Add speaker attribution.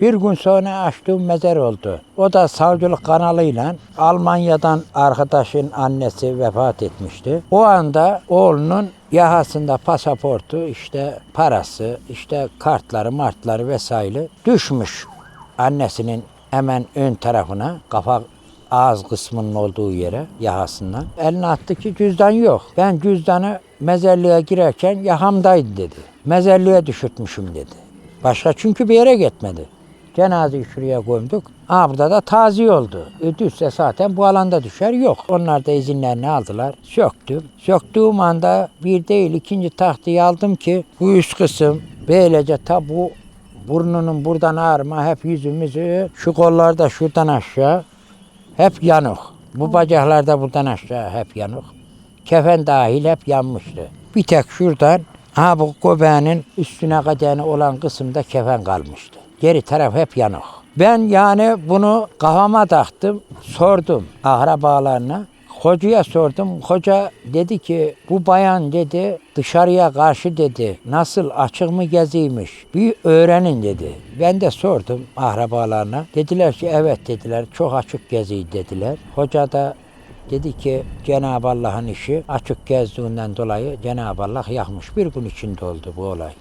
Speaker 1: Bir gün sonra açtığım mezar oldu. O da savcılık kanalıyla Almanya'dan arkadaşın annesi vefat etmişti. O anda oğlunun yahasında pasaportu, işte parası, işte kartları, martları vesaire düşmüş annesinin hemen ön tarafına kafa ağız kısmının olduğu yere yahasından. Eline attı ki cüzdan yok. Ben cüzdanı mezarlığa girerken yahamdaydı dedi. Mezarlığa düşürtmüşüm dedi. Başka çünkü bir yere gitmedi. Cenazeyi şuraya koyduk. Aa, burada da taziye oldu. E, düşse zaten bu alanda düşer yok. Onlar da izinlerini aldılar. Söktüm. Söktüğüm anda bir değil ikinci tahtayı aldım ki bu üst kısım böylece ta bu burnunun buradan ağrıma hep yüzümüzü şu kollarda şuradan aşağı hep yanık. Bu bacaklarda buradan aşağı hep yanık. Kefen dahil hep yanmıştı. Bir tek şuradan ha bu göbeğinin üstüne kadar olan kısımda kefen kalmıştı. Geri taraf hep yanık. Ben yani bunu kafama taktım, sordum akrabalarına. Hocaya sordum. Hoca dedi ki bu bayan dedi dışarıya karşı dedi nasıl açık mı geziymiş bir öğrenin dedi. Ben de sordum akrabalarına. Dediler ki evet dediler çok açık geziyi dediler. Hoca da dedi ki Cenab-ı Allah'ın işi açık gezdiğinden dolayı Cenab-ı Allah yakmış. Bir gün içinde oldu bu olay.